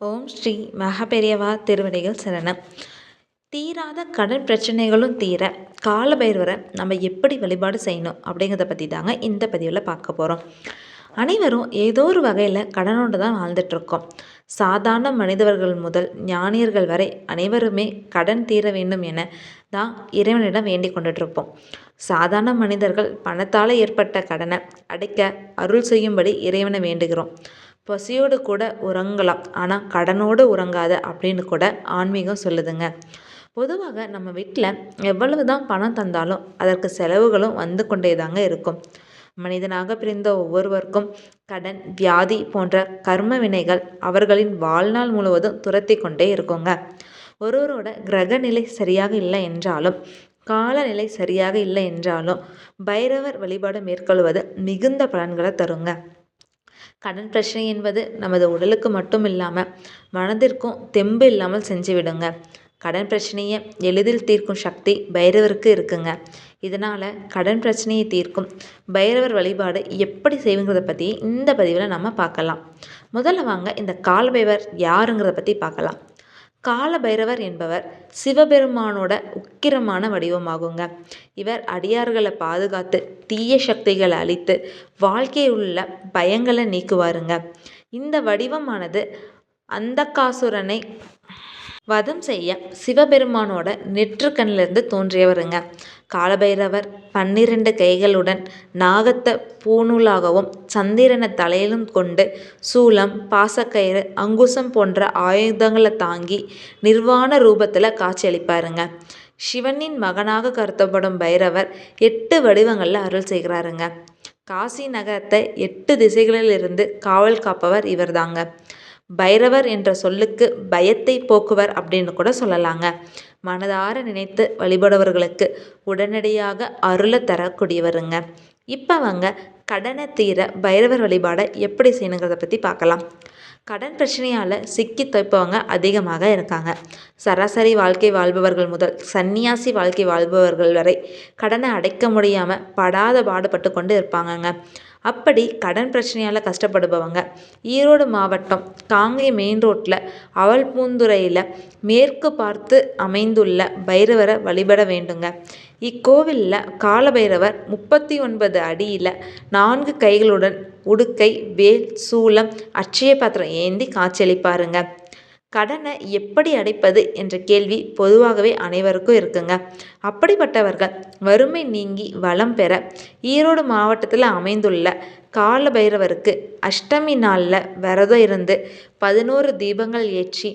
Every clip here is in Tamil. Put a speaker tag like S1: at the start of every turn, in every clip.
S1: ஓம் ஸ்ரீ மகபெரியவா திருவடிகள் சரணம். தீராத கடன் பிரச்சனைகளும் தீர காலபைரவரை நம்ம எப்படி வழிபாடு செய்யணும் அப்படிங்கிறத பற்றி தாங்க இந்த பதிவில் பார்க்க போகிறோம் அனைவரும் ஏதோ ஒரு வகையில் கடனோடு தான் வாழ்ந்துட்டுருக்கோம். சாதாரண மனிதர்கள் முதல் ஞானியர்கள் வரை அனைவருமே கடன் தீர வேண்டும் என தான் இறைவனிடம் வேண்டிக் கொண்டுட்ருப்போம் சாதாரண மனிதர்கள் பணத்தால் ஏற்பட்ட கடனை அடைக்க அருள் செய்யும்படி இறைவனை வேண்டுகிறோம். பசியோடு கூட உறங்கலாம். ஆனால் கடனோடு உறங்காத அப்படின்னு கூட ஆன்மீகம் சொல்லுதுங்க. பொதுவாக நம்ம வீட்டில் எவ்வளவு தான் பணம் தந்தாலும் அதற்கு செலவுகளும் வந்து கொண்டே தாங்க இருக்கும். மனிதனாக பிரிந்த ஒவ்வொருவருக்கும் கடன் வியாதி போன்ற கர்ம வினைகள் அவர்களின் வாழ்நாள் முழுவதும் துரத்தி கொண்டே இருக்குங்க. ஒருவரோட கிரகநிலை சரியாக இல்லை என்றாலும் காலநிலை சரியாக இல்லை என்றாலும் பைரவர் வழிபாடு மேற்கொள்வது மிகுந்த பலன்களை தருங்க. கடன் பிரச்சனை என்பது நமது உடலுக்கு மட்டும் இல்லாமல் மனதிற்கும் தெம்பு இல்லாமல் செஞ்சு விடுங்க. கடன் பிரச்சனையை எளிதில் தீர்க்கும் சக்தி பைரவருக்கு இருக்குங்க. இதனால் கடன் பிரச்சனையை தீர்க்கும் பைரவர் வழிபாடு எப்படி செய்வங்கிறத பற்றி இந்த பதிவில் நம்ம பார்க்கலாம். முதல்ல வாங்க இந்த காலபைவர் யாருங்கிறத பற்றி பார்க்கலாம். கால பைரவர் என்பவர் சிவபெருமானோட உக்கிரமான வடிவமாகுங்க. இவர் அடியார்களை பாதுகாத்து தீய சக்திகளை அழித்து வாழ்க்கையில் உள்ள பயங்களை நீக்குவாருங்க. இந்த வடிவமானது அந்தகாசுரனை வதம் செய்ய சிவபெருமானோட நெற்றுக்கண்ணிலிருந்து தோன்றியவருங்க. காலபைரவர் பன்னிரண்டு கைகளுடன் நாகத்தை பூணூலாகவும் சந்திரனை தலையிலும் கொண்டு சூலம் பாசக்கயிறு அங்குசம் போன்ற ஆயுதங்களை தாங்கி நிர்வாண ரூபத்தில் காட்சியளிப்பாருங்க. சிவனின் மகனாக கருத்தப்படும் பைரவர் எட்டு வடிவங்களில் அருள் செய்கிறாருங்க. காசி நகரத்தை எட்டு திசைகளிலிருந்து காவல் காப்பவர் இவர்தாங்க. பைரவர் என்ற சொல்லுக்கு பயத்தை போக்குவர் அப்படின்னு கூட சொல்லலாங்க. மனதார நினைத்து வழிபடுபவர்களுக்கு உடனடியாக அருளை தரக்கூடியவருங்க. இப்போ அவங்க கடனை தீர பைரவர் வழிபாடை எப்படி செய்யணுங்கிறத பற்றி பார்க்கலாம். கடன் பிரச்சனையால் சிக்கி துவைப்பவங்க அதிகமாக இருக்காங்க. சராசரி வாழ்க்கை வாழ்பவர்கள் முதல் சன்னியாசி வாழ்க்கை வாழ்பவர்கள் வரை கடனை அடைக்க முடியாமல் படாத பாடுபட்டு கொண்டு இருப்பாங்கங்க. அப்படி கடன் பிரச்சனையால் கஷ்டப்படுபவங்க. ஈரோடு மாவட்டம் காங்கை மெயின் ரோட்டில் அவல்பூந்துறையில் மேற்கு பார்த்து அமைந்துள்ள பைரவரை வழிபட வேண்டுங்க. இக்கோவிலில் காலபைரவர் முப்பத்தி ஒன்பது அடியில் நான்கு கைகளுடன் உடுக்கை வேல் சூலம் அட்சய பாத்திரம் ஏந்தி காட்சியளிப்பாருங்க. கடனை எப்படி அடைப்பது என்ற கேள்வி பொதுவாகவே அனைவருக்கும் இருக்குங்க. அப்படிப்பட்டவர்கள் வறுமை நீங்கி வளம் பெற ஈரோடு மாவட்டத்தில் அமைந்துள்ள கால பைரவருக்கு அஷ்டமி நாளில் விரதம் இருந்து பதினோரு தீபங்கள் ஏற்றி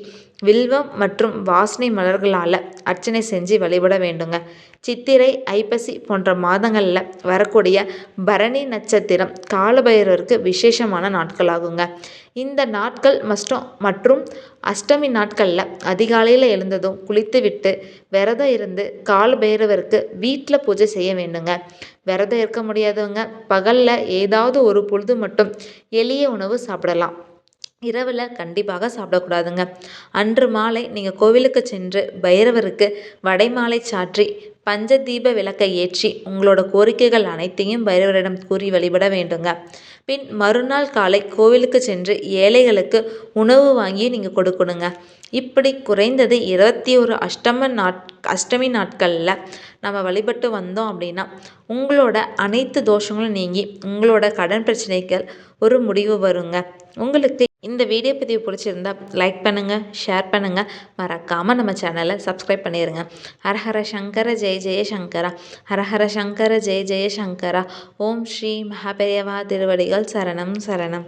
S1: வில்வம் மற்றும் வாசனை மலர்களால் அர்ச்சனை செஞ்சு வழிபட வேண்டுங்க. சித்திரை ஐப்பசி போன்ற மாதங்களில் வரக்கூடிய பரணி நட்சத்திரம் காலபைரவருக்கு விசேஷமான நாட்களாகுங்க. இந்த நாட்கள் மஸ்டம் மற்றும் அஷ்டமி நாட்களில் அதிகாலையில் எழுந்ததும் குளித்துவிட்டு விரதம் இருந்து காலபைரவருக்கு வீட்டில் பூஜை செய்ய வேண்டுங்க. விரதம் இருக்க முடியாதவங்க பகலில் ஏதாவது ஒரு பொழுது மட்டும் எளிய உணவு சாப்பிடலாம். இரவில் கண்டிப்பாக சாப்பிடக்கூடாதுங்க. அன்று மாலை நீங்கள் கோவிலுக்கு சென்று பைரவருக்கு வடைமாலை சாற்றி பஞ்சதீப விளக்கை ஏற்றி உங்களோட கோரிக்கைகள் அனைத்தையும் பைரவரிடம் கூறி வழிபட வேண்டுங்க. பின் மறுநாள் காலை கோவிலுக்கு சென்று ஏழைகளுக்கு உணவு வாங்கி நீங்கள் கொடுக்கணுங்க. இப்படி குறைந்தது இருபத்தி ஒரு அஷ்டம நாட் அஷ்டமி நாட்களில் நம்ம வழிபட்டு வந்தோம் அப்படின்னா உங்களோட அனைத்து தோஷங்களும் நீங்கி உங்களோட கடன் பிரச்சனைகள் ஒரு முடிவு வருங்க. உங்களுக்கு இந்த வீடியோ பதிவு பிடிச்சிருந்தா லைக் பண்ணுங்கள் ஷேர் பண்ணுங்கள் மறக்காமல் நம்ம சேனலை சப்ஸ்கிரைப் பண்ணிடுங்க ஹரஹர சங்கர ஜெய ஜெய சங்கரா. ஹரஹர சங்கர ஜெய ஜெய சங்கரா. ஓம் ஸ்ரீ மகாபெரியவா திருவடிகள் சரணம் சரணம்.